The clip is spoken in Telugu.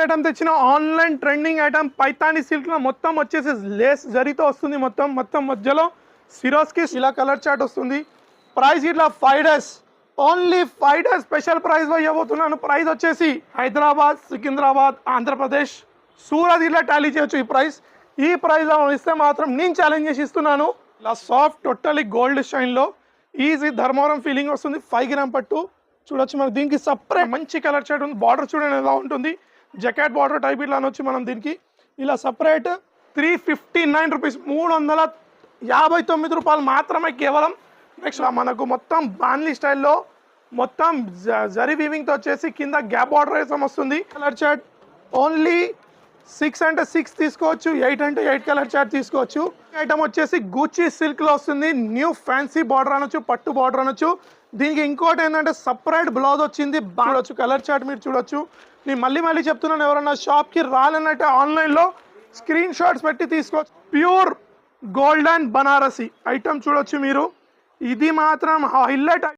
ఐటమ్ తెచ్చిన ఆన్లైన్ ట్రెండింగ్ ఐటమ్ పైతాని సిల్క్లో మొత్తం వచ్చేసి లేస్ జరితో వస్తుంది మొత్తం మొత్తం మధ్యలో. సిరోస్కి ఇలా కలర్ చార్ట్ వస్తుంది. ప్రైస్ ఇట్లా five days only five days special ప్రైస్లో ఇవ్వబోతున్నాను. ప్రైస్ వచ్చేసి హైదరాబాద్ సికింద్రాబాద్ ఆంధ్రప్రదేశ్. సూరత్ ఇలా టాలీ చేయొచ్చు ఈ ప్రైస్ ఈ ప్రైస్లో ఇస్తే మాత్రం నేను ఛాలెంజ్ చేసి ఇస్తున్నాను. ఇలా సాఫ్ట్ టోటలీ గోల్డ్ షైన్లో ఈజీ ధర్మవరం ఫీలింగ్ వస్తుంది. ఫైవ్ గ్రామ్ పట్టు. చూడొచ్చు మనకు దీనికి సపరేట్ మంచి కలర్ షర్ట్ ఉంది. బార్డర్ చూడండి ఎలా ఉంటుంది. జకాట్ బార్డర్ టైప్ ఇట్లా వచ్చి మనం దీనికి ఇలా separate three fifty nine rupees మూడు వందల యాభై తొమ్మిది రూపాయలు మాత్రమే కేవలం. నెక్స్ట్ మనకు మొత్తం బాన్లీ స్టైల్లో మొత్తం జ- జరీ వీవింగ్తో వచ్చేసి కింద గ్యాప్ బార్డర్ వేసం వస్తుంది కలర్ షర్ట్ ఓన్లీ సిక్స్ అంటే సిక్స్ తీసుకోవచ్చు ఎయిట్ అంటే ఎయిట్ కలర్ చార్ట్ తీసుకోవచ్చు. ఐటమ్ వచ్చేసి గూచి సిల్క్లో వస్తుంది న్యూ ఫ్యాన్సీ బార్డర్ అనొచ్చు పట్టు బార్డర్ అనొచ్చు. దీనికి ఇంకోటి ఏంటంటే సపరేట్ బ్లౌజ్ వచ్చింది చూడొచ్చు కలర్ చార్ట్ మీరు చూడొచ్చు. నేను మళ్ళీ మళ్ళీ చెప్తున్నాను ఎవరన్నా షాప్కి రాలన్నట్టే ఆన్లైన్ స్క్రీన్ షాట్స్ పెట్టి తీసుకోవచ్చు. Pure gold and Banarasi item చూడొచ్చు మీరు. ఇది మాత్రం హైలైట్